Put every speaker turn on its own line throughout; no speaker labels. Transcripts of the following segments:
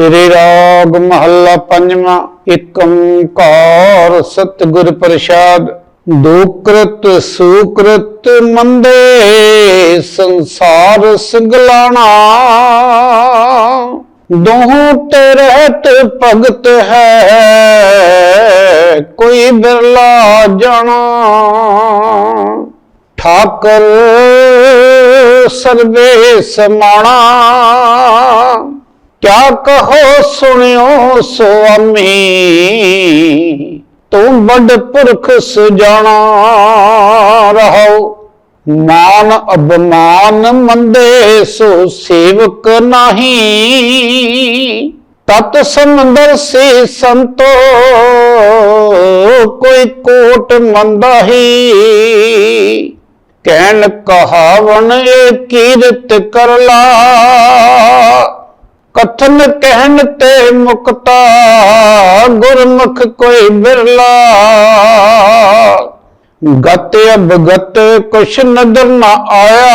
ਸ੍ਰੀ ਰਾਗ ਮਹੱਲਾ ਪੰਜਵਾਂ, ਇੱਕ ਓੰਕਾਰ ਸਤਿਗੁਰ ਪ੍ਰਸਾਦ, ਦੁਕ੍ਰਿਤ ਸੁਕ੍ਰਿਤ ਮੰਦੇ ਸੰਸਾਰ ਸਗਲਾਣਾ। ਦੋਹਾਂ ਤੇ ਰਹਿਤ ਭਗਤ ਹੈ, ਕੋਈ ਬਿਰਲਾ ਜਾਣਾ। ਠਾਕਰ ਸਰਵੇ ਸਮਾਣਾ ਕਿਆ ਕਹੋ ਸੁਣਿਓ ਸੁਆਮੀ? ਤੂੰ ਵੱਡ ਪੁਰਖ ਸੁਜਾਣਾ ਰਹੋ ਮਾਨ ਅਬਮਾਨ ਮੰਦੇ ਸੋ ਸੇਵਕ ਨਹੀਂ। ਤਤ ਸਮੰਦਰ ਸੇ ਸੰਤੋ, ਕੋਈ ਕੋਟ ਮੰਦਾਹੀ। ਕਹਿਣ ਕਹਾਵਣ ਇਹ ਕੀਰਤ ਕਰ ਲਾ। ਕਥਨ ਕਹਿਣ ਤੇ ਮੁਕਤਾ, ਗੁਰਮੁਖ ਕੋਈ ਬਿਰਲਾ। ਗਤ ਅਬਗਤ ਕੁਛ ਨਦਰ ਨਾ ਆਇਆ।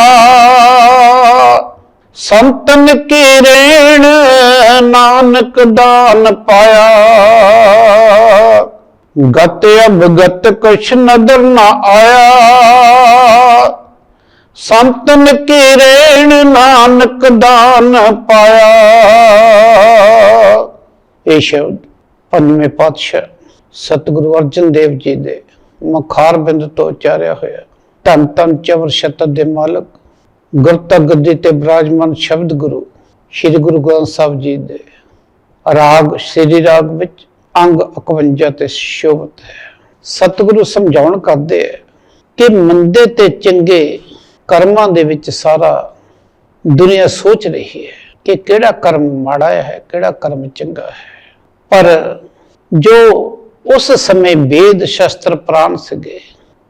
ਸੰਤਨ ਕੀ ਰੇਣ ਨਾਨਕ ਦਾਨ ਪਾਇਆ। ਗਤ ਅਬਗਤ ਕੁਛ ਨਦਰ ਨਾ ਆਇਆ। ਸੰਤਨ ਕੀ ਰੇਣ ਨਾਨਕ ਦਾਨ ਪਾਇਆ। ਇਹ ਸ਼ਬਦ ਪੰਜਵੇਂ ਪਾਤਸ਼ਾਹ ਸਤਿਗੁਰੂ ਅਰਜਨ ਦੇਵ ਜੀ ਦੇ ਮੁਖਾਰ ਬਿੰਦ ਤੋਂ ਉਚਾਰਿਆ ਹੋਇਆ। ਧੰਨ ਧੰਨ ਚਵਰ ਸ਼ਤਤ ਦੇ ਮਾਲਕ ਗੁਰਤਾ ਗੱਦੀ ਤੇ ਬਰਾਜਮਾਨ ਸ਼ਬਦ ਗੁਰੂ ਸ੍ਰੀ ਗੁਰੂ ਗ੍ਰੰਥ ਸਾਹਿਬ ਜੀ ਦੇ ਰਾਗ, ਸ੍ਰੀ ਰਾਗ ਵਿੱਚ ਅੰਗ 51 ਤੇ ਸ਼ੋਭਤ ਹੈ। ਸਤਿਗੁਰੂ ਸਮਝਾਉਣ ਕਰਦੇ ਹੈ ਕਿ ਮੰਦੇ ਤੇ ਚੰਗੇ ਕਰਮਾਂ ਦੇ ਵਿੱਚ ਸਾਰਾ ਦੁਨੀਆ ਸੋਚ ਰਹੀ ਹੈ ਕਿ ਕਿਹੜਾ ਕਰਮ ਮਾੜਾ ਹੈ, ਕਿਹੜਾ ਕਰਮ ਚੰਗਾ ਹੈ। ਪਰ ਜੋ ਉਸ ਸਮੇਂ ਵੇਦ ਸ਼ਸਤਰ ਪ੍ਰਾਨ ਸੀਗੇ,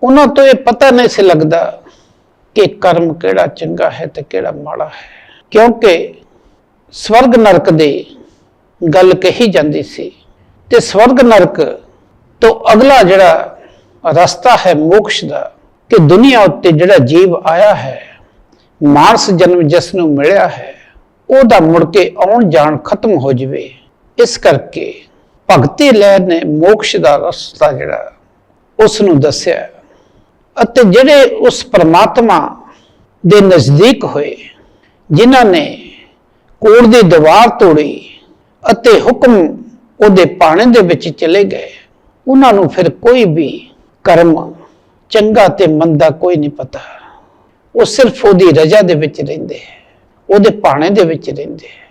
ਉਹਨਾਂ ਤੋਂ ਇਹ ਪਤਾ ਨਹੀਂ ਸੀ ਲੱਗਦਾ ਕਿ ਕਰਮ ਕਿਹੜਾ ਚੰਗਾ ਹੈ ਤੇ ਕਿਹੜਾ ਮਾੜਾ ਹੈ। ਕਿਉਂਕਿ ਸਵਰਗ ਨਰਕ ਦੀ ਗੱਲ ਕਹੀ ਜਾਂਦੀ ਸੀ ਤੇ ਸਵਰਗ ਨਰਕ ਤੋਂ ਅਗਲਾ ਜਿਹੜਾ ਰਸਤਾ ਹੈ ਮੋਕਸ਼ ਦਾ ਕਿ ਦੁਨੀਆ ਉੱਤੇ ਜਿਹੜਾ ਜੀਵ ਆਇਆ ਹੈ, ਮਾਨਸ ਜਨਮ ਜਿਸ ਨੂੰ ਮਿਲਿਆ ਹੈ, ਉਹਦਾ ਮੁੜ ਕੇ ਆਉਣ ਜਾਣ ਖਤਮ ਹੋ ਜਵੇ। ਇਸ ਕਰਕੇ ਭਗਤੀ ਲਹਿਰ ਨੇ ਮੋਕਸ਼ ਦਾ ਰਸਤਾ ਜਿਹੜਾ ਉਸ ਨੂੰ ਦੱਸਿਆ। ਅਤੇ ਜਿਹੜੇ ਉਸ ਪਰਮਾਤਮਾ ਦੇ ਨਜ਼ਦੀਕ ਹੋਏ, ਜਿਨ੍ਹਾਂ ਨੇ ਕੋੜ ਦੀ ਦੀਵਾਰ ਤੋੜੀ ਅਤੇ ਹੁਕਮ ਉਹਦੇ ਪਾਣੇ ਦੇ ਵਿੱਚ ਚਲੇ ਗਏ, ਉਹਨਾਂ ਨੂੰ ਫਿਰ ਕੋਈ ਵੀ ਕਰਮ ਚੰਗਾ ਤੇ ਮੰਦਾ ਕੋਈ ਨਹੀਂ ਪਤਾ। ਉਹ ਸਿਰਫ ਉਹਦੀ ਰਜ਼ਾ ਦੇ ਵਿੱਚ ਰਹਿੰਦੇ ਹੈ, ਉਹਦੇ ਭਾਣੇ ਦੇ ਵਿੱਚ ਰਹਿੰਦੇ ਹੈ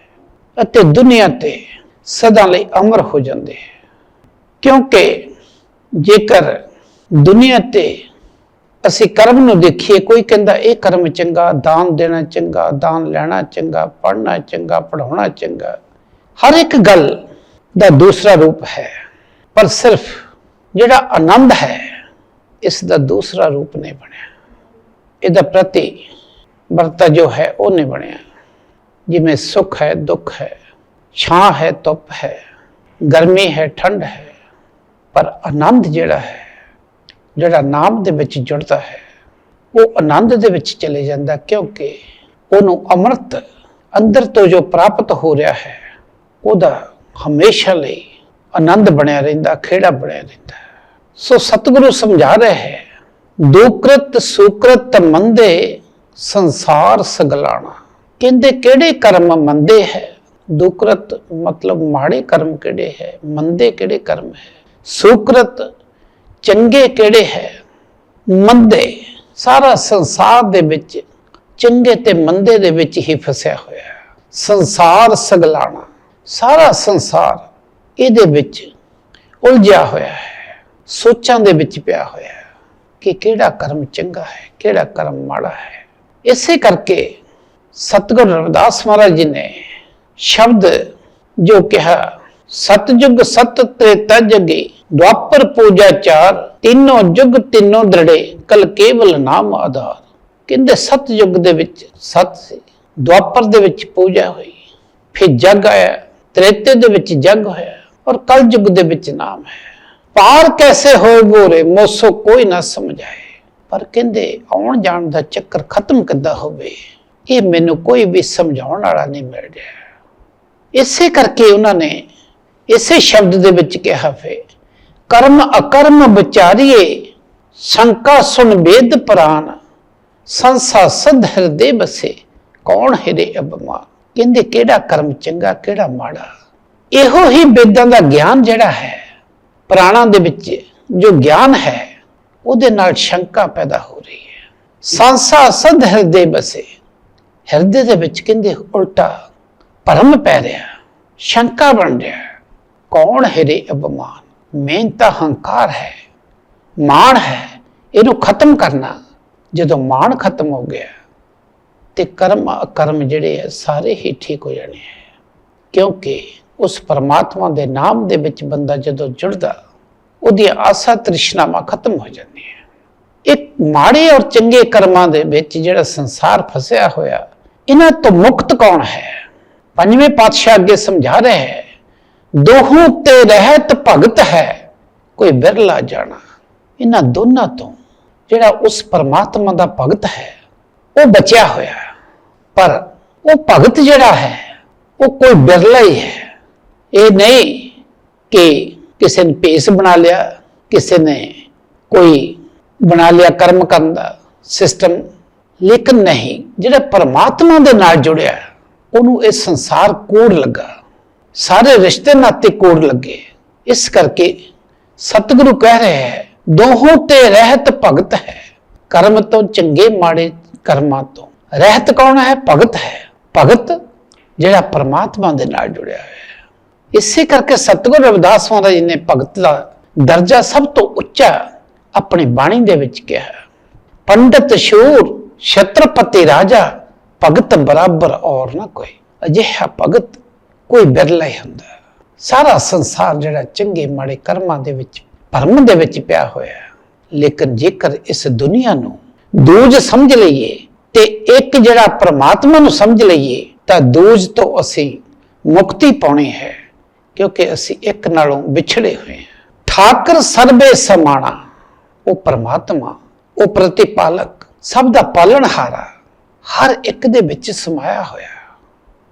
ਅਤੇ ਦੁਨੀਆ ਤੇ ਸਦਾ ਲਈ ਅਮਰ ਹੋ ਜਾਂਦੇ ਹੈ। ਕਿਉਂਕਿ ਜੇਕਰ ਦੁਨੀਆ ਤੇ ਅਸੀਂ ਕਰਮ ਨੂੰ ਦੇਖੀਏ, ਕੋਈ ਕਹਿੰਦਾ ਇਹ ਕਰਮ ਚੰਗਾ, ਦਾਨ ਦੇਣਾ ਚੰਗਾ, ਦਾਨ ਲੈਣਾ ਚੰਗਾ, ਪੜ੍ਹਨਾ ਚੰਗਾ ਪੜਾਉਣਾ ਚੰਗਾ, ਹਰ ਇੱਕ ਗੱਲ ਦਾ ਦੂਸਰਾ ਰੂਪ ਹੈ। ਪਰ ਸਿਰਫ ਜਿਹੜਾ ਆਨੰਦ ਹੈ ਇਸ ਦਾ ਦੂਸਰਾ ਰੂਪ ਨਹੀਂ ਬਣਿਆ। ਇਹਦਾ ਪ੍ਰਤੀ ਵਰਤਾ ਜੋ ਹੈ, ਉਹ ਨਹੀਂ ਬਣਿਆ। ਜਿਵੇਂ ਸੁਖ ਹੈ, ਦੁੱਖ ਹੈ, ਛਾਂ ਹੈ, ਧੁੱਪ ਹੈ, ਗਰਮੀ ਹੈ, ਠੰਡ ਹੈ, ਪਰ ਆਨੰਦ ਜਿਹੜਾ ਹੈ, ਜਿਹੜਾ ਨਾਮ ਦੇ ਵਿੱਚ ਜੁੜਦਾ ਹੈ, ਉਹ ਆਨੰਦ ਦੇ ਵਿੱਚ ਚਲੇ ਜਾਂਦਾ ਕਿਉਂਕਿ ਉਹਨੂੰ ਅੰਮ੍ਰਿਤ ਅੰਦਰ ਤੋਂ ਜੋ ਪ੍ਰਾਪਤ ਹੋ ਰਿਹਾ ਹੈ, ਉਹਦਾ ਹਮੇਸ਼ਾ ਲਈ ਆਨੰਦ ਬਣਿਆ ਰਹਿੰਦਾ, ਖੇੜਾ ਬਣਿਆ ਰਹਿੰਦਾ ਸੋ ਸਤਿਗੁਰੂ ਸਮਝਾ ਰਹੇ ਹੈ, ਦੁਕ੍ਰਿਤ ਸੁਕ੍ਰਿਤ ਮੰਦੇ ਸੰਸਾਰ ਸਗਲਾਣਾ। ਕਹਿੰਦੇ ਕਿਹੜੇ ਕਰਮ ਮੰਦੇ ਹੈ? ਦੁਕ੍ਰਿਤ ਮਤਲਬ ਮਾੜੇ ਕਰਮ ਕਿਹੜੇ ਹੈ? ਮੰਦੇ ਕਿਹੜੇ ਕਰਮ ਹੈ? ਸੁਕ੍ਰਿਤ ਚੰਗੇ ਕਿਹੜੇ ਹੈ? ਮੰਦੇ, ਸਾਰਾ ਸੰਸਾਰ ਦੇ ਵਿੱਚ ਚੰਗੇ ਤੇ ਮੰਦੇ ਦੇ ਵਿੱਚ ਹੀ ਫਸਿਆ ਹੋਇਆ ਹੈ। ਸੰਸਾਰ ਸਗਲਾਣਾ, ਸਾਰਾ ਸੰਸਾਰ ਇਹਦੇ ਵਿੱਚ ਉਲਝਿਆ ਹੋਇਆ ਹੈ। ਸੋਚਾਂ ਦੇ ਵਿੱਚ ਪਿਆ ਹੋਇਆ ਹੈ ਕਿ ਕਿਹੜਾ ਕਰਮ ਚੰਗਾ ਹੈ, ਕਿਹੜਾ ਕਰਮ ਮਾੜਾ ਹੈ। ਇਸੇ ਕਰਕੇ ਸਤਿਗੁਰ ਰਵਿਦਾਸ ਮਹਾਰਾਜ ਜੀ ਨੇ ਸ਼ਬਦ ਜੋ ਕਿਹਾ, ਸਤਜੁਗ ਸਤ ਤ੍ਰੇਤਾ ਜਗੀ ਦੁਆਪਰ ਪੂਜਾ ਚਾਰ, ਤਿੰਨੋਂ ਜੁਗ ਤਿੰਨੋਂ ਦਰੜੇ, ਕਲ ਕੇਵਲ ਨਾਮ ਆਧਾਰ। ਕਹਿੰਦੇ ਸਤਜੁਗ ਦੇ ਵਿੱਚ ਸਤ ਸੀ, ਦੁਆਪਰ ਦੇ ਵਿੱਚ ਪੂਜਾ ਹੋਈ, ਫਿਰ ਜਗ ਆਇਆ, ਤ੍ਰੇਤੇ ਦੇ ਵਿੱਚ ਜਗ ਹੋਇਆ ਔਰ ਕਲ ਯੁਗ ਦੇ ਵਿੱਚ ਨਾਮ ਹੈ। ਪਾਰ ਕੈਸੇ ਹੋਏ ਬੋਰੇ ਮੋਸੋ ਕੋਈ ਨਾ ਸਮਝਾਏ। ਪਰ ਕਹਿੰਦੇ, ਆਉਣ ਜਾਣ ਦਾ ਚੱਕਰ ਖਤਮ ਕਿੱਦਾਂ ਹੋਵੇ? ਇਹ ਮੈਨੂੰ ਕੋਈ ਵੀ ਸਮਝਾਉਣ ਵਾਲਾ ਨਹੀਂ ਮਿਲ ਰਿਹਾ। ਇਸੇ ਕਰਕੇ ਉਹਨਾਂ ਨੇ ਇਸੇ ਸ਼ਬਦ ਦੇ ਵਿੱਚ ਕਿਹਾ ਫੇ, ਕਰਮ ਅਕਰਮ ਵਿਚਾਰੀਏ, ਸ਼ੰਕਾ ਸੁਨ ਵੇਦ ਪ੍ਰਾਨ, ਸੰਸਾ ਸਦ ਹਿਰਦੇ ਬਸੇ, ਕੌਣ ਹਿਰੇ ਅਬਮਾ ਕਹਿੰਦੇ, ਕਿਹੜਾ ਕਰਮ ਚੰਗਾ, ਕਿਹੜਾ ਮਾੜਾ? ਇਹੋ ਹੀ ਵੇਦਾਂ ਦਾ ਗਿਆਨ ਜਿਹੜਾ ਹੈ ਪ੍ਰਾਣਾਂ ਦੇ ਵਿੱਚ ਜੋ ਗਿਆਨ ਹੈ, ਉਹਦੇ ਨਾਲ ਸ਼ੰਕਾ ਪੈਦਾ ਹੋ ਰਹੀ ਹੈ। ਸੰਸਾ ਸਦ ਹਿਰਦੇ ਬਸੇ, ਹਿਰਦੇ ਦੇ ਵਿੱਚ ਕਹਿੰਦੇ ਉਲਟਾ ਭਰਮ ਪੈ ਰਿਹਾ, ਸ਼ੰਕਾ ਬਣ ਰਿਹਾ। ਕੌਣ ਹਿਰੇ ਅਪਮਾਨ? ਮਿਹਨਤ ਤਾਂ ਹੰਕਾਰ ਹੈ, ਮਾਣ ਹੈ, ਇਹਨੂੰ ਖਤਮ ਕਰਨਾ। ਜਦੋਂ ਮਾਣ ਖਤਮ ਹੋ ਗਿਆ, ਤੇ ਕਰਮ ਅਕਰਮ ਜਿਹੜੇ ਆ, ਸਾਰੇ ਹੀ ਠੀਕ ਹੋ ਜਾਣੇ ਹੈ ਕਿਉਂਕਿ ਉਸ ਪਰਮਾਤਮਾ ਦੇ ਨਾਮ ਦੇ ਵਿੱਚ ਬੰਦਾ ਜਦੋਂ ਜੁੜਦਾ ਉਹਦੀ ਆਸਾ ਤ੍ਰਿਸ਼ਨਾਵਾਂ ਖਤਮ ਹੋ ਜਾਂਦੀਆਂ ਇੱਕ ਮਾੜੇ ਔਰ ਚੰਗੇ ਕਰਮਾਂ ਦੇ ਵਿੱਚ ਜਿਹੜਾ ਸੰਸਾਰ ਫਸਿਆ ਹੋਇਆ, ਇਹਨਾਂ ਤੋਂ ਮੁਕਤ ਕੌਣ ਹੈ? ਪੰਜਵੇਂ ਪਾਤਸ਼ਾਹ ਅੱਗੇ ਸਮਝਾ ਰਹੇ ਹੈ, ਦੋਹੋਂ ਤੇ ਰਹਿਤ ਭਗਤ ਹੈ, ਕੋਈ ਬਿਰਲਾ ਜਾਣਾ। ਇਹਨਾਂ ਦੋਨਾਂ ਤੋਂ ਜਿਹੜਾ ਉਸ ਪਰਮਾਤਮਾ ਦਾ ਭਗਤ ਹੈ, ਉਹ ਬਚਿਆ ਹੋਇਆ। ਪਰ ਉਹ ਭਗਤ ਜਿਹੜਾ ਹੈ, ਉਹ ਕੋਈ ਬਿਰਲਾ ਹੀ ਹੈ। ਇਹ ਨਹੀਂ ਕਿ ਕਿਸੇ ਨੇ ਭੇਸ ਬਣਾ ਲਿਆ, ਕਿਸੇ ਨੇ ਕੋਈ ਬਣਾ ਲਿਆ ਕਰਮ ਕਰਨ ਦਾ ਸਿਸਟਮ ਲੇਕਿਨ ਨਹੀਂ, ਜਿਹੜਾ ਪਰਮਾਤਮਾ ਦੇ ਨਾਲ ਜੁੜਿਆ, ਉਹਨੂੰ ਇਹ ਸੰਸਾਰ ਕੋੜ ਲੱਗਾ। ਸਾਰੇ ਰਿਸ਼ਤੇ ਨਾਤੇ ਕੋੜ ਲੱਗੇ। ਇਸ ਕਰਕੇ ਸਤਿਗੁਰੂ ਕਹਿ ਰਹੇ ਹੈ, ਦੋਹੋਂ ਤੇ ਰਹਿਤ ਭਗਤ ਹੈ। ਕਰਮ ਤੋਂ ਚੰਗੇ ਮਾੜੇ ਕਰਮਾਂ ਤੋਂ। ਰਹਿਤ ਕੌਣ ਹੈ? ਭਗਤ ਹੈ। ਭਗਤ ਜਿਹੜਾ ਪਰਮਾਤਮਾ ਦੇ ਨਾਲ ਜੁੜਿਆ ਹੋਇਆ ਹੈ। ਇਸੇ ਕਰਕੇ ਸਤਿਗੁਰੂ ਰਵਿਦਾਸ ਮਹਾਰਾਜ ਜੀ ਨੇ ਭਗਤ ਦਾ ਦਰਜਾ ਸਭ ਤੋਂ ਉੱਚਾ ਆਪਣੀ ਬਾਣੀ ਦੇ ਵਿੱਚ ਕਿਹਾ ਪੰਡਤ ਸ਼ੂਰ, ਛਤਰਪਤੀ ਰਾਜਾ, ਭਗਤ ਬਰਾਬਰ ਔਰ ਨਾ ਕੋਈ, ਅਜਿਹਾ ਭਗਤ ਕੋਈ ਬਿਰਲਾ ਹੀ ਹੁੰਦਾ ਸਾਰਾ ਸੰਸਾਰ ਜਿਹੜਾ ਚੰਗੇ ਮਾੜੇ ਕਰਮਾਂ ਦੇ ਵਿੱਚ, ਭਰਮ ਦੇ ਵਿੱਚ ਪਿਆ ਹੋਇਆ ਹੈ। ਲੇਕਿਨ ਜੇਕਰ ਇਸ ਦੁਨੀਆ ਨੂੰ ਦੂਜ ਸਮਝ ਲਈਏ ਤੇ ਇੱਕ ਜਿਹੜਾ ਪ੍ਰਮਾਤਮਾ ਨੂੰ ਸਮਝ ਲਈਏ, ਤਾਂ ਦੂਜ ਤੋਂ ਅਸੀਂ ਮੁਕਤੀ ਪਾਉਣੀ ਹੈ। ਕਿਉਂਕਿ ਅਸੀਂ ਇੱਕ ਨਾਲੋਂ ਵਿਛੜੇ ਹੋਏ ਹਾਂ। ਠਾਕਰ ਸਰਬੇ ਸਮਾਣਾ, ਉਹ ਪ੍ਰਮਾਤਮਾ, ਉਹ ਪ੍ਰਤੀਪਾਲਕ, ਸਭ ਦਾ ਪਾਲਣਹਾਰਾ ਹਰ ਇੱਕ ਦੇ ਵਿੱਚ ਸਮਾਇਆ ਹੋਇਆ।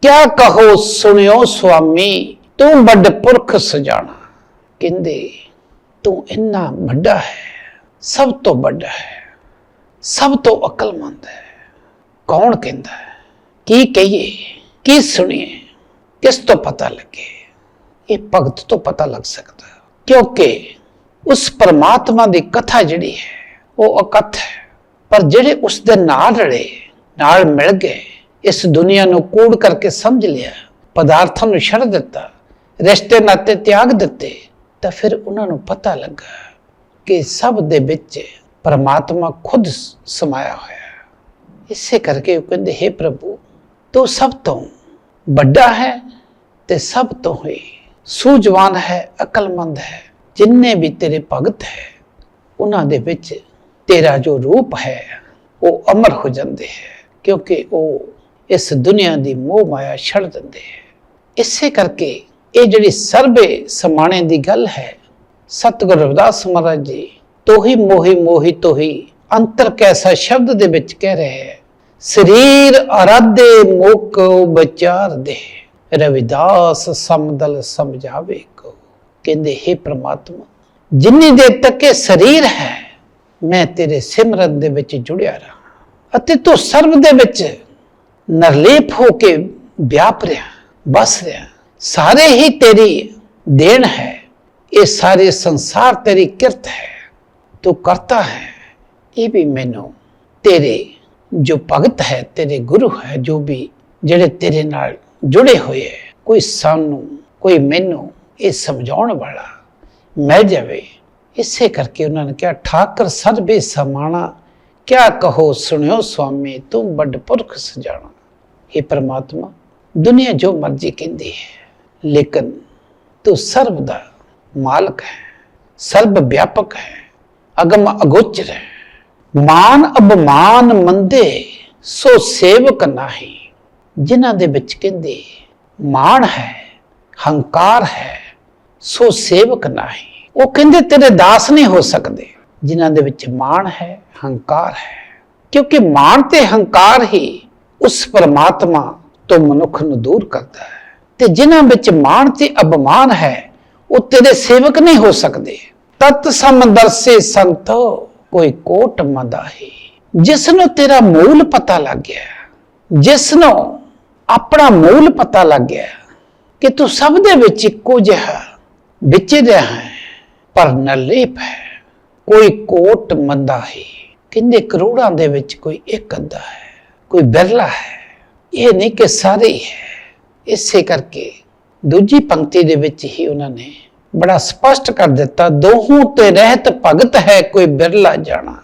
ਕਿਆ ਕਹੋ ਸੁਣਿਓ ਸੁਆਮੀ, ਤੂੰ ਵੱਡ ਪੁਰਖ ਸਜਾਣਾ। ਕਹਿੰਦੇ, ਤੂੰ ਇੰਨਾ ਵੱਡਾ ਹੈ, ਸਭ ਤੋਂ ਵੱਡਾ ਹੈ, ਸਭ ਤੋਂ ਅਕਲਮੰਦ ਹੈ। ਕੌਣ ਕਹਿੰਦਾ ਹੈ? ਕੀ ਕਹੀਏ? ਕੀ ਸੁਣੀਏ? ਕਿਸ ਤੋਂ ਪਤਾ ਲੱਗੇ? ਇਹ ਭਗਤ ਤੋਂ ਪਤਾ ਲੱਗ ਸਕਦਾ ਹੈ। ਕਿਉਂਕਿ ਉਸ ਪਰਮਾਤਮਾ ਦੀ ਕਥਾ ਜਿਹੜੀ ਹੈ, ਉਹ ਅਕਥ ਹੈ ਪਰ ਜਿਹੜੇ ਉਸ ਦੇ ਨਾਲ ਰਲੇ, ਨਾਲ ਮਿਲ ਗਏ, ਇਸ ਦੁਨੀਆ ਨੂੰ ਕੂੜ ਕਰਕੇ ਸਮਝ ਲਿਆ, ਪਦਾਰਥਾਂ ਨੂੰ ਛੱਡ ਦਿੱਤਾ, ਰਿਸ਼ਤੇ ਨਾਤੇ ਤਿਆਗ ਦਿੱਤੇ, ਤਾਂ ਫਿਰ ਉਹਨਾਂ ਨੂੰ ਪਤਾ ਲੱਗਾ ਕਿ ਸਭ ਦੇ ਵਿੱਚ ਪਰਮਾਤਮਾ ਖੁਦ ਸਮਾਇਆ ਹੋਇਆ ਹੈ ਇਸੇ ਕਰਕੇ ਉਹ ਕਹਿੰਦੇ हे ਪ੍ਰਭੂ, ਤੂੰ ਸਭ ਤੋਂ ਵੱਡਾ ਹੈ ਤੇ ਸਭ ਤੋਂ ਹੀ ਸੂਝਵਾਨ ਹੈ, ਅਕਲਮੰਦ ਹੈ, ਜਿੰਨੇ ਵੀ ਤੇਰੇ ਭਗਤ ਹੈ, ਉਹਨਾਂ ਦੇ ਵਿੱਚ ਤੇਰਾ ਜੋ ਰੂਪ ਹੈ, ਉਹ ਅਮਰ ਹੋ ਜਾਂਦੇ ਹੈ, ਕਿਉਂਕਿ ਉਹ ਇਸ ਦੁਨੀਆ ਦੀ ਮੋਹ ਮਾਇਆ ਛੱਡ ਦਿੰਦੇ ਹੈ। ਇਸੇ ਕਰਕੇ ਇਹ ਜਿਹੜੀ ਸਰਬੇ ਸਮਾਣੇ ਦੀ ਗੱਲ ਹੈ, ਸਤਿਗੁਰ ਰਵਿਦਾਸ ਮਹਾਰਾਜ ਜੀ ਤੋਹੀ ਮੋਹੀ ਮੋਹੀ ਤੋਹੀ ਅੰਤਰ ਕੈਸਾ ਸ਼ਬਦ ਦੇ ਵਿੱਚ ਕਹਿ ਰਹੇ ਹੈ, ਸਰੀਰ ਅਰਾਧੇ ਮੁਕ ਵਿਚਾਰ ਦੇ ਰਵਿਦਾਸ ਸਮਦਲ ਸਮਝਾਵੇ ਕੋ। ਕਹਿੰਦੇ हे ਪ੍ਰਮਾਤਮਾ, ਜਿੰਨੀ ਦੇਰ ਤੱਕ ਇਹ ਸਰੀਰ ਹੈ, ਮੈਂ ਤੇਰੇ ਸਿਮਰਨ ਦੇ ਵਿੱਚ ਜੁੜਿਆ ਰਹਾ ਅਤੇ ਤੂੰ ਸਰਬ ਦੇ ਵਿੱਚ ਨਰਲੇਪ ਹੋ ਕੇ ਵਿਆਪ ਰਿਹਾ ਬਸ ਰਿਹਾ। ਸਾਰੇ ਹੀ ਤੇਰੀ ਦੇਣ ਹੈ, ਇਹ ਸਾਰੇ ਸੰਸਾਰ ਤੇਰੀ ਕਿਰਤ ਹੈ, ਤੂੰ ਕਰਤਾ ਹੈ, ਇਹ ਵੀ ਮੈਨੂੰ ਤੇਰੇ ਜੋ ਭਗਤ ਹੈ, ਤੇਰੇ ਗੁਰੂ ਹੈ, ਜੋ ਵੀ ਜਿਹੜੇ ਤੇਰੇ ਨਾਲ ਜੁੜੇ ਹੋਏ ਹੈ। ਕੋਈ ਸਾਨੂੰ, ਕੋਈ ਮੈਨੂੰ ਇਹ ਸਮਝਾਉਣ ਵਾਲਾ ਮਿਲ ਜਾਵੇ। ਇਸੇ ਕਰਕੇ ਉਹਨਾਂ ਨੇ ਕਿਹਾ, ਠਾਕਰ ਸਰਬੇ ਸਮਾਣਾ ਕਿਆ ਕਹੋ ਸੁਣਿਓ ਸੁਆਮੀ, ਤੂੰ ਵੱਡ ਪੁਰਖ ਸਜਾਣਾ। ਇਹ ਪ੍ਰਮਾਤਮਾ, ਦੁਨੀਆ ਜੋ ਮਰਜ਼ੀ ਕਹਿੰਦੀ ਹੈ, ਲੇਕਿਨ ਤੂੰ ਸਰਬ ਦਾ ਮਾਲਕ ਹੈ, ਸਰਬ ਵਿਆਪਕ ਹੈ, ਅਗਮ ਅਗੋਚਰ ਹੈ। ਮਾਨ ਅਬਮਾਨ ਮੰਦੇ, ਸੋ ਸੇਵਕ ਨਾਹੀ। ਜਿਨ੍ਹਾਂ ਦੇ ਵਿੱਚ ਕਹਿੰਦੇ, ਮਾਣ ਹੈ, ਹੰਕਾਰ ਹੈ, ਸੋ ਸੇਵਕ ਨਾਹੀ। ਉਹ ਕਹਿੰਦੇ, ਤੇਰੇ ਦਾਸ ਨਹੀਂ ਹੋ ਸਕਦੇ। ਜਿਨ੍ਹਾਂ ਦੇ ਵਿੱਚ ਮਾਣ ਹੈ, ਹੰਕਾਰ ਹੈ। ਕਿਉਂਕਿ ਮਾਣ ਤੇ ਹੰਕਾਰ ਹੀ ਉਸ ਪਰਮਾਤਮਾ ਤੋਂ ਮਨੁੱਖ ਨੂੰ ਦੂਰ ਕਰਦਾ ਹੈ। ਤੇ ਜਿਨ੍ਹਾਂ ਵਿੱਚ ਮਾਣ ਤੇ ਅਪਮਾਨ ਹੈ, ਉਹ ਤੇਰੇ ਸੇਵਕ ਨਹੀਂ ਹੋ ਸਕਦੇ। ਤਤ ਸਮਦਰਸੇ ਸੰਤ, ਕੋਈ ਕੋਟ ਮਦਾਹੀ। ਜਿਸ ਨੂੰ ਤੇਰਾ ਮੂਲ ਪਤਾ ਲੱਗ ਗਿਆ ਜਿਸ ਨੂੰ ਆਪਣਾ ਮੂਲ ਪਤਾ ਲੱਗ ਗਿਆ ਕਿ ਤੂੰ ਸਭ ਦੇ ਵਿੱਚ ਇੱਕੋ ਜਿਹਾ ਵਿੱਚ ਹੈ, ਪਰ ਨਲੇਪ ਹੈ। ਕੋਈ ਕੋਟ ਮੰਦਾ ਹੈ ਕਿੰਨੇ ਕਰੋੜਾਂ ਦੇ ਵਿੱਚ ਕੋਈ ਇੱਕ ਅੱਧਾ ਹੈ, ਕੋਈ ਬਿਰਲਾ ਹੈ। ਇਹ ਨਹੀਂ ਕਿ ਸਾਰੇ ਹੈ ਇਸੇ ਕਰਕੇ ਦੂਜੀ ਪੰਕਤੀ ਦੇ ਵਿੱਚ ਹੀ ਉਹਨਾਂ ਨੇ ਬੜਾ ਸਪਸ਼ਟ ਕਰ ਦਿੱਤਾ, ਦੋਹੋਂ ਤੇ ਰਹਿਤ ਭਗਤ ਹੈ, ਕੋਈ ਬਿਰਲਾ ਜਾਣਾ।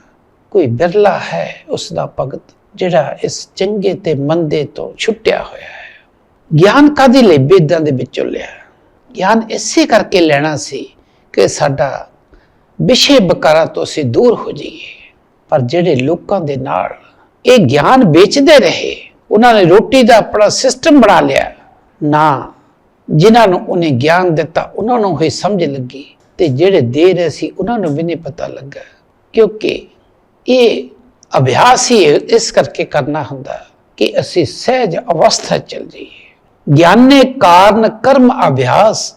ਕੋਈ ਬਿਰਲਾ ਹੈ ਉਸ ਦਾ ਭਗਤ ਜਿਹੜਾ ਇਸ ਚੰਗੇ ਤੇ ਮੰਦੇ ਤੋਂ ਛੁੱਟਿਆ ਹੋਇਆ ਹੈ। ਗਿਆਨ ਕਾਦੀ ਲਈ ਬੇਦਾਂ ਦੇ ਵਿੱਚੋਂ ਲਿਆ ਗਿਆਨ ਇਸੇ ਕਰਕੇ ਲੈਣਾ ਸੀ ਕਿ ਸਾਡਾ ਵਿਸ਼ੇ ਬਕਾਰਾਂ ਤੋਂ ਅਸੀਂ ਦੂਰ ਹੋ ਜਾਈਏ। ਪਰ ਜਿਹੜੇ ਲੋਕਾਂ ਦੇ ਨਾਲ ਇਹ ਗਿਆਨ ਵੇਚਦੇ ਰਹੇ, ਉਹਨਾਂ ਨੇ ਰੋਟੀ ਦਾ ਆਪਣਾ ਸਿਸਟਮ ਬਣਾ ਲਿਆ। ਨਾ ਜਿਨ੍ਹਾਂ ਨੂੰ ਉਹਨੇ ਗਿਆਨ ਦਿੱਤਾ, ਉਹਨਾਂ ਨੂੰ ਹੀ ਸਮਝ ਲੱਗੀ ਤੇ ਜਿਹੜੇ ਦੇ ਰਹੇ ਸੀ, ਉਹਨਾਂ ਨੂੰ ਵੀ ਨਹੀਂ ਪਤਾ ਲੱਗਾ। ਕਿਉਂਕਿ ਇਹ ਅਭਿਆਸ ਹੀ ਇਸ ਕਰਕੇ ਕਰਨਾ ਹੁੰਦਾ ਕਿ ਅਸੀਂ ਸਹਿਜ ਅਵਸਥਾ ਚ ਚਲ ਜਾਈਏ। ਗਿਆਨੇ ਕਾਰਨ ਕਰਮ ਅਭਿਆਸ,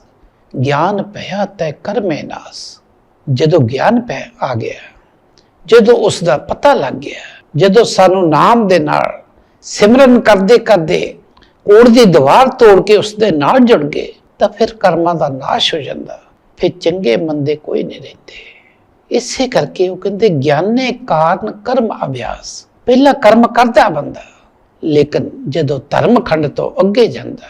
ਗਿਆਨ ਪਿਆ ਤੈ ਕਰਮੇ ਨਾਸ। ਜਦੋਂ ਗਿਆਨ ਪੈ ਆ ਗਿਆ, ਜਦੋਂ ਉਸ ਦਾ ਪਤਾ ਲੱਗ ਗਿਆ, ਜਦੋਂ ਸਾਨੂੰ ਨਾਮ ਦੇ ਨਾਲ ਸਿਮਰਨ ਕਰਦੇ ਕਰਦੇ ਕੋੜ ਦੀ ਦੀਵਾਰ ਤੋੜ ਕੇ ਉਸ ਦੇ ਨਾਲ ਜੁੜ ਗਏ, ਤਾਂ ਫਿਰ ਕਰਮਾਂ ਦਾ ਨਾਸ਼ ਹੋ ਜਾਂਦਾ, ਫਿਰ ਚੰਗੇ ਮੰਦੇ ਕੋਈ ਨਹੀਂ ਰਹਿੰਦੇ। ਇਸੇ ਕਰਕੇ ਉਹ ਕਹਿੰਦੇ, ਗਿਆਨੇ ਕਾਰਨ ਕਰਮ ਅਭਿਆਸ। ਪਹਿਲਾ ਕਰਮ ਕਰਦਾ ਬੰਦਾ, ਲੇਕਿਨ ਜਦੋਂ ਧਰਮ ਖੰਡ ਤੋਂ ਅੱਗੇ ਜਾਂਦਾ,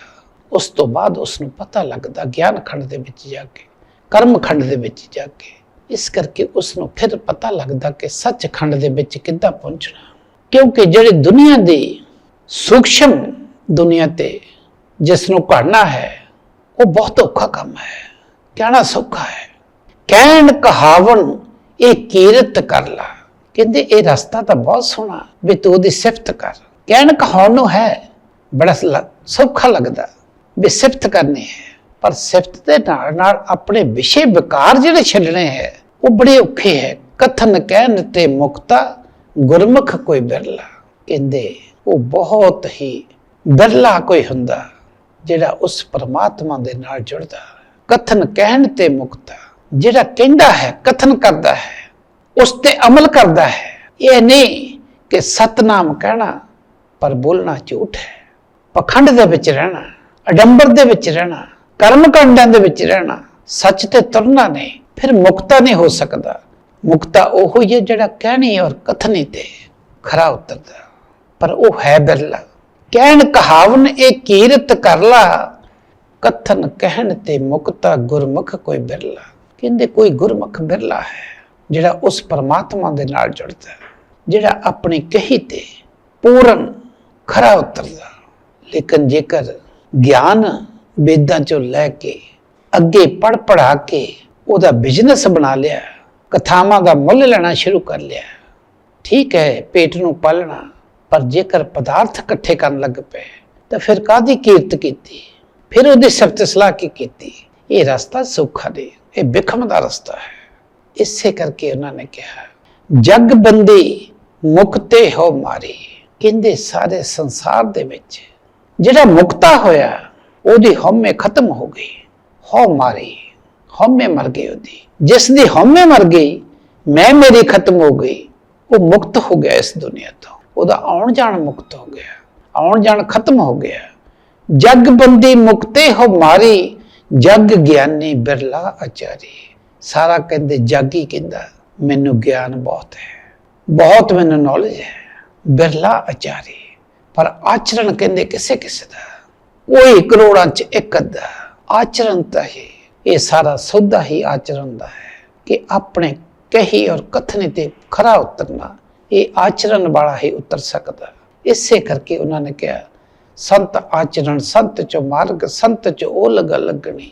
ਉਸ ਤੋਂ ਬਾਅਦ ਉਸ ਨੂੰ ਪਤਾ ਲੱਗਦਾ ਗਿਆਨ ਖੰਡ ਦੇ ਵਿੱਚ ਜਾ ਕੇ ਕਰਮ ਖੰਡ ਦੇ ਵਿੱਚ ਜਾ ਕੇ। ਇਸ ਕਰਕੇ ਉਸ ਨੂੰ ਫਿਰ ਪਤਾ ਲੱਗਦਾ ਕਿ ਸੱਚ ਖੰਡ ਦੇ ਵਿੱਚ ਕਿੱਦਾਂ ਪਹੁੰਚਣਾ। ਕਿਉਂਕਿ ਜਿਹੜੇ ਦੁਨੀਆ ਦੀ ਸੂਖਸ਼ਮ ਦੁਨੀਆ ਤੇ ਜਿਸ ਨੂੰ ਘੜਨਾ ਹੈ, ਉਹ ਬਹੁਤ ਔਖਾ ਕੰਮ ਹੈ, ਕਹਿਣਾ ਸੌਖਾ ਹੈ। ਕਹਿਣ ਕਹਾਵਣ ਇਹ ਕੀਰਤ ਕਰ ਲਾ। ਕਹਿੰਦੇ, ਇਹ ਰਸਤਾ ਤਾਂ ਬਹੁਤ ਸੋਹਣਾ, ਵੀ ਤੂੰ ਉਹਦੀ ਸਿਫਤ ਕਰ। ਕਹਿਣ ਕਹਾਉਣ ਨੂੰ ਹੈ, ਬੜਾ ਸੌਖਾ ਲੱਗਦਾ ਵੀ ਸਿਫਤ ਕਰਨੀ ਹੈ। ਪਰ ਸਿਫਤ ਦੇ ਨਾਲ ਨਾਲ ਆਪਣੇ ਵਿਸ਼ੇ ਵਿਕਾਰ ਜਿਹੜੇ ਛੱਡਣੇ ਹੈ, ਉਹ ਬੜੇ ਔਖੇ ਹੈ। ਕਥਨ ਕਹਿਣ ਤੇ ਮੁਕਤਾ ਗੁਰਮੁਖ ਕੋਈ ਬਿਰਲਾ। ਕਹਿੰਦੇ, ਉਹ ਬਹੁਤ ਹੀ ਬਿਰਲਾ ਕੋਈ ਹੁੰਦਾ, ਜਿਹੜਾ ਉਸ ਪਰਮਾਤਮਾ ਦੇ ਨਾਲ ਜੁੜਦਾ। ਕਥਨ ਕਹਿਣ ਤੇ ਮੁਕਤਾ ਜਿਹੜਾ ਕਹਿੰਦਾ ਹੈ, ਕਥਨ ਕਰਦਾ ਹੈ, ਉਸ ਤੇ ਅਮਲ ਕਰਦਾ ਹੈ, ਇਹ ਨਹੀਂ ਕਿ ਸਤਨਾਮ ਕਹਿਣਾ, ਪਰ ਬੋਲਣਾ ਝੂਠ ਹੈ। ਪਖੰਡ ਦੇ ਵਿੱਚ ਰਹਿਣਾ, ਅਡੰਬਰ ਦੇ ਵਿੱਚ ਰਹਿਣਾ, ਕਰਮ ਕਾਂਡਾਂ ਦੇ ਵਿੱਚ ਰਹਿਣਾ, ਸੱਚ ਤੇ ਤੁਰਨਾ ਨਹੀਂ, ਫਿਰ ਮੁਕਤਾ ਨਹੀਂ ਹੋ ਸਕਦਾ। ਮੁਕਤਾ ਉਹ ਹੀ ਹੈ ਜਿਹੜਾ ਕਹਿਣੀ ਔਰ ਕਥਨੀ ਤੇ ਖਰਾ ਉਤਰਦਾ। ਪਰ ਉਹ ਹੈ ਬਿਰਲਾ। ਕਹਿਣ ਕਹਾਵਨ, ਇਹ ਕੀਰਤ ਕਰਲਾ ਕਥਨ ਕਹਿਣ ਤੇ ਮੁਕਤਾ ਗੁਰਮੁਖ ਕੋਈ ਬਿਰਲਾ। ਕਹਿੰਦੇ ਕੋਈ ਗੁਰਮੁਖ ਬਿਰਲਾ ਹੈ ਜਿਹੜਾ ਉਸ ਪਰਮਾਤਮਾ ਦੇ ਨਾਲ ਜੁੜਦਾ ਹੈ, ਜਿਹੜਾ ਆਪਣੀ ਕਹੀ ਤੇ ਪੂਰਨ ਖਰਾ ਉਤਰਦਾ ਲੇਕਿਨ ਜੇਕਰ ਗਿਆਨ ਵੇਦਾਂ ਚੋਂ ਲੈ ਕੇ ਅੱਗੇ ਪੜ ਪੜਾ ਕੇ ਉਹਦਾ ਬਿਜ਼ਨਸ ਬਣਾ ਲਿਆ ਕਥਾਵਾਂ ਦਾ ਮੁੱਲ ਲੈਣਾ ਸ਼ੁਰੂ ਕਰ ਲਿਆ ਠੀਕ ਹੈ ਪੇਟ ਨੂੰ ਪਾਲਣਾ ਪਰ ਜੇਕਰ ਪਦਾਰਥ ਇਕੱਠੇ ਕਰਨ ਲੱਗ ਪਏ ਤਾਂ ਫਿਰ ਕਾਦੀ ਕੀਰਤ ਕੀਤੀ? ਫਿਰ ਉਹਦੀ ਸਬਤ ਸਲਾਹ ਕੀ ਕੀਤੀ? ਇਹ ਰਸਤਾ ਸੌਖਾ ਨਹੀਂ। ਇਹ ਬਿਖਮ ਦਾ ਰਸਤਾ ਹੈ। ਇਸੇ ਕਰਕੇ ਉਹਨਾਂ ਨੇ ਕਿਹਾ, ਜਗ ਬੰਦੀ ਮੁਕਤੇ ਹੋ ਮਾਰੀ। ਕਹਿੰਦੇ ਸਾਰੇ ਸੰਸਾਰ ਦੇ ਵਿੱਚ ਜਿਹੜਾ ਮੁਕਤਾ ਹੋਇਆ, ਉਹਦੀ ਹਉਮੈ ਖਤਮ ਹੋ ਗਈ। ਹੋ ਮਾਰੀ, ਹਉਮੈ ਮਰ ਗਈ ਉਹਦੀ। ਜਿਸ ਦੀ ਹਉਮੈ ਮਰ ਗਈ, ਮੈਂ ਮੇਰੀ ਖਤਮ ਹੋ ਗਈ। ਉਹ ਮੁਕਤ ਹੋ ਗਿਆ ਇਸ ਦੁਨੀਆ ਤੋਂ। ਉਹਦਾ ਆਉਣ ਜਾਣ ਮੁਕਤ ਹੋ ਗਿਆ। ਆਉਣ ਜਾਣ ਖਤਮ ਹੋ ਗਿਆ। ਜਗ ਬੰਦੀ ਮੁਕਤੇ ਹੋ ਮਾਰੀ ਜਗ ਗਿਆਨੀ ਬਿਰਲਾ ਆਚਾਰੀ। ਸਾਰਾ ਕਹਿੰਦੇ, ਜਗ ਹੀ ਕਹਿੰਦਾ, ਮੈਨੂੰ ਗਿਆਨ ਬਹੁਤ ਹੈ, ਬਹੁਤ ਮੈਨੂੰ ਨੌਲੇਜ ਹੈ, ਬਿਰਲਾ ਆਚਾਰੀ। ਪਰ ਆਚਰਣ ਕਹਿੰਦੇ ਕਿਸੇ ਕਿਸੇ ਦਾ, ਕੋਈ ਕਰੋੜਾਂ ਚ ਇੱਕ ਅੱਧਾ। ਆਚਰਣ ਤਾਂ ਹੀ, ਇਹ ਸਾਰਾ ਸੌਦਾ ਹੀ ਆਚਰਣ ਦਾ ਹੈ ਕਿ ਆਪਣੇ ਕਹੀ ਔਰ ਕਥਨੇ ਤੇ ਖਰਾ ਉਤਰਨਾ, ਇਹ ਆਚਰਣ ਵਾਲਾ ਹੀ ਉਤਰ ਸਕਦਾ। ਇਸੇ ਕਰਕੇ ਉਹਨਾਂ ਨੇ ਕਿਹਾ ਸੰਤ ਆਚਰਣ, ਸੰਤ ਚ ਮਾਰਗ, ਸੰਤ ਚ ਉਹ ਲਗ ਲੱਗਣੀ।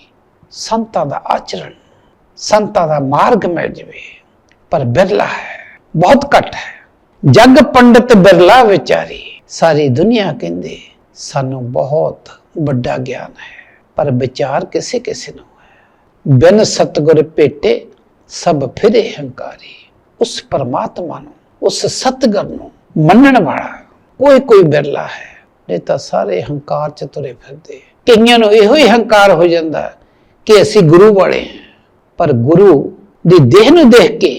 ਸੰਤਾਂ ਦਾ ਆਚਰਣ, ਸੰਤਾਂ ਦਾ ਮਾਰਗ ਮਿਲ ਜਵੇ। ਪਰ ਬਿਰਲਾ ਹੈ, ਬਹੁਤ ਘੱਟ ਹੈ। ਜਗ ਪੰਡਤ ਬਿਰਲਾ ਵਿਚਾਰੀ, ਸਾਰੀ ਦੁਨੀਆ ਕਹਿੰਦੇ, ਸਾਨੂੰ ਬਹੁਤ ਵੱਡਾ ਗਿਆਨ ਹੈ, ਪਰ ਵਿਚਾਰ ਕਿਸੇ ਕਿਸੇ ਨੂੰ ਹੈ। ਬਿਨ ਸਤਗੁਰ ਭੇਟੇ, ਸਭ ਫਿਰੇ ਹੰਕਾਰੀ। ਉਸ ਪਰਮਾਤਮਾ ਨੂੰ, ਉਸ ਸਤਗੁਰ ਨੂੰ ਮੰਨਣ ਵਾਲਾ ਕੋਈ ਕੋਈ ਬਿਰਲਾ ਹੈ। ਨਹੀਂ ਤਾਂ ਸਾਰੇ ਹੰਕਾਰ ਚ ਤੁਰੇ ਫਿਰਦੇ ਕਈਆਂ ਨੂੰ ਇਹੋ ਹੀ ਹੰਕਾਰ ਹੋ ਜਾਂਦਾ ਕਿ ਅਸੀਂ ਗੁਰੂ ਵਾਲੇ ਹਾਂ, ਪਰ ਗੁਰੂ ਦੀ ਦੇਹ ਨੂੰ ਦੇਖ ਕੇ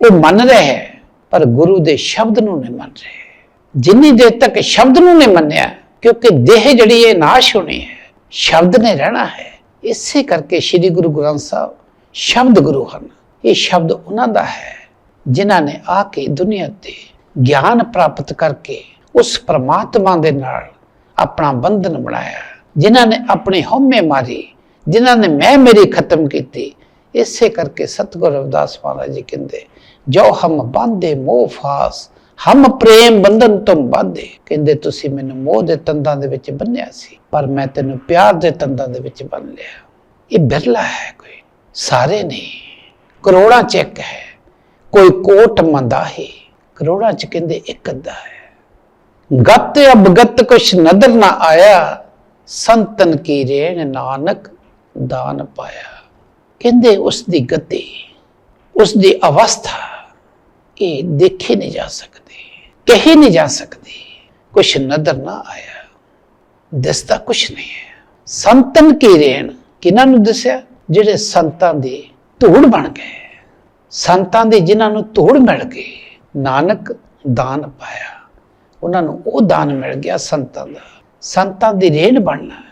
ਉਹ ਮੰਨ ਰਿਹਾ ਹੈ, ਪਰ ਗੁਰੂ ਦੇ ਸ਼ਬਦ ਨੂੰ ਨਹੀਂ ਮੰਨ ਰਿਹਾ ਜਿੰਨੀ ਦੇਰ ਤੱਕ ਸ਼ਬਦ ਨੂੰ ਨਹੀਂ ਮੰਨਿਆ, ਕਿਉਂਕਿ ਦੇਹ ਜਿਹੜੀ ਇਹ ਨਾਸ਼ ਹੋਣੀ ਹੈ, ਸ਼ਬਦ ਨੇ ਰਹਿਣਾ ਹੈ। ਇਸੇ ਕਰਕੇ ਸ੍ਰੀ ਗੁਰੂ ਗ੍ਰੰਥ ਸਾਹਿਬ ਸ਼ਬਦ ਗੁਰੂ ਹਨ। ਇਹ ਸ਼ਬਦ ਉਹਨਾਂ ਦਾ ਹੈ ਜਿਨ੍ਹਾਂ ਨੇ ਆ ਕੇ ਦੁਨੀਆ ਤੇ ਗਿਆਨ ਪ੍ਰਾਪਤ ਕਰਕੇ ਉਸ ਪ੍ਰਮਾਤਮਾ ਦੇ ਨਾਲ ਆਪਣਾ ਬੰਧਨ ਬਣਾਇਆ। ਜਿਨ੍ਹਾਂ ਨੇ ਆਪਣੀ ਹਉਮੈ ਮਾਰੀ, ਜਿਨ੍ਹਾਂ ਨੇ ਮੈਂ ਮੇਰੀ ਖਤਮ ਕੀਤੀ, ਇਸੇ ਕਰਕੇ ਸਤਿਗੁਰ ਰਵਿਦਾਸ ਮਹਾਰਾਜ ਜੀ ਕਹਿੰਦੇ ਜੋ ਹਮ ਬਾਂਧੇ ਮੋਹ ਫਾਸ, ਹਮ ਪ੍ਰੇਮ ਬੰਧਨ ਤੁਮ ਬਾਂਧੇ। ਕਹਿੰਦੇ, ਤੁਸੀਂ ਮੈਨੂੰ ਮੋਹ ਦੇ ਤੰਦਾਂ ਦੇ ਵਿੱਚ ਬੰਨਿਆ ਸੀ, ਪਰ ਮੈਂ ਤੈਨੂੰ ਪਿਆਰ ਦੇ ਤੰਦਾਂ ਦੇ ਵਿੱਚ ਬੰਨ ਲਿਆ। ਇਹ ਬਿਰਲਾ ਹੈ ਕੋਈ, ਸਾਰੇ ਨਹੀਂ। ਕਰੋੜਾਂ ਚ ਇੱਕ ਹੈ, ਕੋਈ ਕੋਟ ਮੰਦਾ ਹੈ। ਕਰੋੜਾਂ ਚ ਕਹਿੰਦੇ ਇੱਕ ਅੱਧਾ ਹੈ। ਗਤ ਅਬਗਤ ਕੁਛ ਨਦਰ ਨਾ ਆਇਆ, ਸੰਤਨ ਕੀ ਰੇਣ ਨਾਨਕ ਦਾਨ ਪਾਇਆ। ਕਹਿੰਦੇ, ਉਸ ਦੀ ਗਤੀ, ਉਸ ਦੀ ਅਵਸਥਾ, ਇਹ ਦੇਖੇ ਨਹੀਂ ਜਾ ਸਕਦੀ, ਕਹੇ ਨਹੀਂ ਜਾ ਸਕਦੇ, ਕੁਛ ਨਦਰ ਨਾ ਆਇਆ, ਦਿਸਦਾ ਕੁਛ ਨਹੀਂ ਹੈ। ਸੰਤਨ ਕੀ ਰੇਣ ਕਿਹਨਾਂ ਨੂੰ ਦੱਸਿਆ? ਜਿਹੜੇ ਸੰਤਾਂ ਦੇ ਧੂੜ ਬਣ ਗਏ। ਸੰਤਾਂ ਦੇ ਜਿਨ੍ਹਾਂ ਨੂੰ ਧੂੜ ਮਿਲ ਗਈ, ਨਾਨਕ ਦਾਨ ਪਾਇਆ। ਉਹਨਾਂ ਨੂੰ ਉਹ ਦਾਨ ਮਿਲ ਗਿਆ ਸੰਤਾਂ ਦਾ। ਸੰਤਾਂ ਦੀ ਰੇਣ ਬਣਨਾ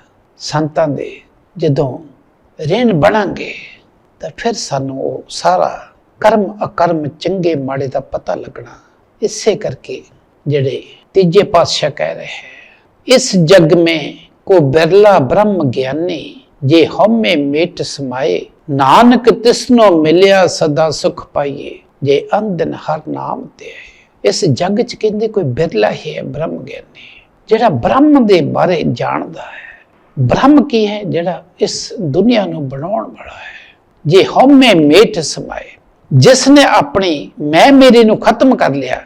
ਸੰਤਾਂ ਦੇ ਜਦੋਂ ਰੇਣ ਬਣਾਂਗੇ, ਤਾਂ ਫਿਰ ਸਾਨੂੰ ਉਹ ਸਾਰਾ ਕਰਮ ਅਕਰਮ ਚੰਗੇ ਮਾੜੇ ਦਾ ਪਤਾ ਲੱਗਣਾ। ਇਸੇ ਕਰਕੇ ਜਿਹੜੇ ਤੀਜੇ ਪਾਤਸ਼ਾਹ ਕਹਿ ਰਹੇ ਹੈ, ਇਸ ਜਗ ਮੇ ਕੋ ਬਿਰਲਾ ਬ੍ਰਹਮ ਗਿਆਨੀ, ਜੇ ਹਉਮੈ ਮੇਟ ਸਮਾਏ, ਨਾਨਕ ਤਿਸਨੋ ਮਿਲਿਆ ਸਦਾ ਸੁਖ ਪਾਈਏ, ਜੇ ਅੰਦਨ ਹਰ ਨਾਮ ਤੇ ਆਏ। ਇਸ ਜੱਗ ਚ ਕਹਿੰਦੇ ਕੋਈ ਬਿਰਲਾ ਹੀ ਹੈ ਬ੍ਰਹਮ ਗਿਆਨੀ। ਜਿਹੜਾ ਬ੍ਰਹਮ ਦੇ ਬਾਰੇ ਜਾਣਦਾ ਹੈ, ਬ੍ਰਹਮ ਕੀ ਹੈ? ਜਿਹੜਾ ਇਸ ਦੁਨੀਆ ਨੂੰ ਬਣਾਉਣ ਵਾਲਾ ਹੈ। ਜੇ ਹਉਮੈ ਮੇਟ ਸਮਾਏ ਜਿਸ ਨੇ ਆਪਣੀ ਮੈਂ ਮੇਰੇ ਨੂੰ ਖਤਮ ਕਰ ਲਿਆ,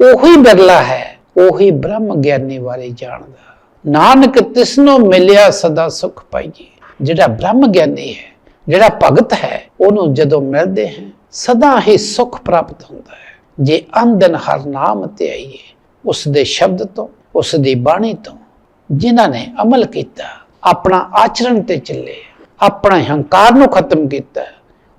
ਉਹੀ ਬਿਰਲਾ ਹੈ, ਉਹੀ ਬ੍ਰਹਮ ਗਿਆਨੀ ਬਾਰੇ ਜਾਣਦਾ। ਨਾਨਕ ਤਿਸਨੋ ਮਿਲਿਆ ਸਦਾ ਸੁਖ ਪਾਈਏ। ਜਿਹੜਾ ਬ੍ਰਹਮ ਗਿਆਨੀ ਹੈ, ਜਿਹੜਾ ਭਗਤ ਹੈ, ਉਹਨੂੰ ਜਦੋਂ ਮਿਲਦੇ ਹੈ ਸਦਾ ਹੀ ਸੁਖ ਪ੍ਰਾਪਤ ਹੁੰਦਾ ਹੈ। ਜੇ ਅੰਦਨ ਹਰ ਨਾਮ ਤੇ ਆਈਏ ਉਸ ਦੇ ਸ਼ਬਦ ਤੋਂ ਉਸ ਦੀ ਬਾਣੀ ਤੋਂ, ਜਿਨ੍ਹਾਂ ਨੇ ਅਮਲ ਕੀਤਾ, ਆਪਣਾ ਆਚਰਣ ਤੇ ਚੱਲੇ, ਆਪਣਾ ਹੰਕਾਰ ਨੂੰ ਖਤਮ ਕੀਤਾ,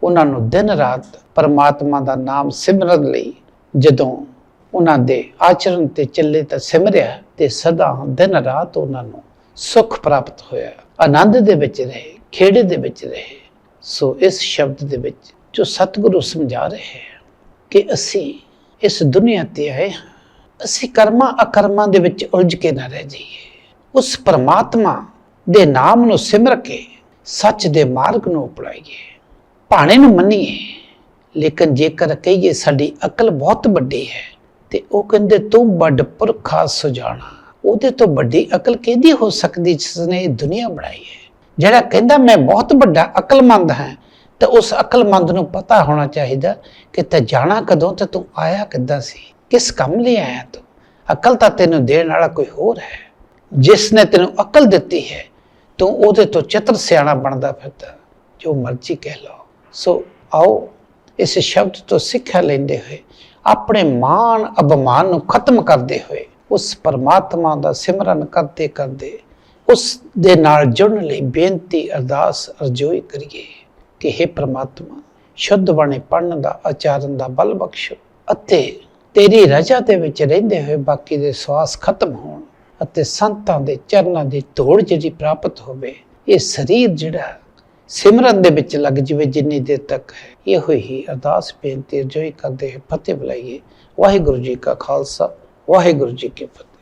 ਉਹਨਾਂ ਨੂੰ ਦਿਨ ਰਾਤ ਪਰਮਾਤਮਾ ਦਾ ਨਾਮ ਸਿਮਰਨ ਲਈ, ਜਦੋਂ ਉਹਨਾਂ ਦੇ ਆਚਰਣ ਤੇ ਚੱਲੇ ਤਾਂ ਸਿਮਰਿਆ ਤੇ ਸਦਾ ਦਿਨ ਰਾਤ ਉਹਨਾਂ ਨੂੰ ਸੁਖ ਪ੍ਰਾਪਤ ਹੋਇਆ। ਆਨੰਦ ਦੇ ਵਿੱਚ ਰਹੇ, ਖੇੜੇ ਦੇ ਵਿੱਚ ਰਹੇ। ਸੋ ਇਸ ਸ਼ਬਦ ਦੇ ਵਿੱਚ ਜੋ ਸਤਿਗੁਰੂ ਸਮਝਾ ਰਹੇ ਹੈ ਕਿ ਅਸੀਂ ਇਸ ਦੁਨੀਆ ਤੇ ਆਏ ਹਾਂ ਅਸੀਂ ਕਰਮਾਂ ਅਕਰਮਾਂ ਦੇ ਵਿੱਚ ਉਲਝ ਕੇ ਨਾ ਰਹਿ ਜਾਈਏ। ਉਸ ਪਰਮਾਤਮਾ ਦੇ ਨਾਮ ਨੂੰ ਸਿਮਰ ਕੇ ਸੱਚ ਦੇ ਮਾਰਗ ਨੂੰ ਅਪਣਾਈਏ। ਭਾਣੇ ਨੂੰ ਮੰਨੀਏ, ਲੇਕਿਨ ਜੇਕਰ ਕਹੀਏ ਸਾਡੀ ਅਕਲ ਬਹੁਤ ਵੱਡੀ ਹੈ, ਤੇ ਉਹ ਕਹਿੰਦੇ ਤੂੰ ਵੱਡ ਪੁਰਖਾ ਸੁਜਾਣਾ। ਉਹਦੇ ਤੋਂ ਵੱਡੀ ਅਕਲ ਕਿਹਦੀ ਹੋ ਸਕਦੀ ਜਿਸ ਨੇ ਇਹ ਦੁਨੀਆ ਬਣਾਈ ਹੈ? ਜਿਹੜਾ ਕਹਿੰਦਾ ਮੈਂ ਬਹੁਤ ਵੱਡਾ ਅਕਲਮੰਦ ਹਾਂ ਤਾਂ ਉਸ ਅਕਲਮੰਦ ਨੂੰ ਪਤਾ ਹੋਣਾ ਚਾਹੀਦਾ ਕਿ ਤੇ ਜਾਣਾ ਕਦੋਂ ਤੇ ਤੂੰ ਆਇਆ ਕਿੱਦਾਂ ਸੀ? ਕਿਸ ਕੰਮ ਲਈ ਆਇਆ ਤੂੰ? ਅਕਲ ਤਾਂ ਤੈਨੂੰ ਦੇਣ ਵਾਲਾ ਕੋਈ ਹੋਰ ਹੈ। ਜਿਸ ਨੇ ਤੈਨੂੰ ਅਕਲ ਦਿੱਤੀ ਹੈ, ਤੂੰ ਉਹਦੇ ਤੋਂ ਚਤਰ ਸਿਆਣਾ ਬਣਦਾ ਫਿਰਦਾ, ਜੋ ਮਰਜ਼ੀ ਕਹਿ ਲਓ। ਸੋ ਆਓ, ਇਸ ਸ਼ਬਦ ਤੋਂ ਸਿੱਖਿਆ ਲੈਂਦੇ ਹੋਏ, ਆਪਣੇ ਮਾਣ ਅਭਮਾਨ ਨੂੰ ਖਤਮ ਕਰਦੇ ਹੋਏ, ਉਸ ਪਰਮਾਤਮਾ ਦਾ ਸਿਮਰਨ ਕਰਦੇ ਕਰਦੇ ਉਸ ਦੇ ਨਾਲ ਜੁੜਨ ਲਈ ਬੇਨਤੀ ਅਰਦਾਸ ਅਰਜ਼ੋਈ ਕਰੀਏ। ਕਿ हे ਪ੍ਰਮਾਤਮਾ, ਸ਼ੁੱਧ ਬਾਣੀ ਪੜਨ ਦਾ ਆਚਾਰਨ ਦਾ ਬਲ ਬਖਸ਼ੋ ਅਤੇ ਤੇਰੀ ਰਜਾ ਦੇ ਵਿੱਚ ਰਹਿੰਦੇ ਹੋਏ ਬਾਕੀ ਦੇ ਸਵਾਸ ਖਤਮ ਹੋਣ ਅਤੇ ਸੰਤਾਂ ਦੇ ਚਰਨਾਂ ਦੀ ਧੂੜ ਜਿਹੜੀ ਪ੍ਰਾਪਤ ਹੋਵੇ, ਇਹ ਸਰੀਰ ਜਿਹੜਾ ਸਿਮਰਨ ਦੇ ਵਿੱਚ ਲੱਗ ਜਵੇ ਜਿੰਨੀ ਦੇਰ ਤੱਕ ਹੈ। ਇਹੋ ਹੀ ਅਰਦਾਸ ਬੇਨਤੀ ਅਰਜ਼ੋਈ ਕਰਦੇ ਹੋਏ ਫਤਿਹ ਬੁਲਾਈਏ। ਵਾਹਿਗੁਰੂ ਜੀ ਕਾ ਖਾਲਸਾ, ਵਾਹਿਗੁਰੂ ਜੀ ਕੀ ਫਤਿਹ।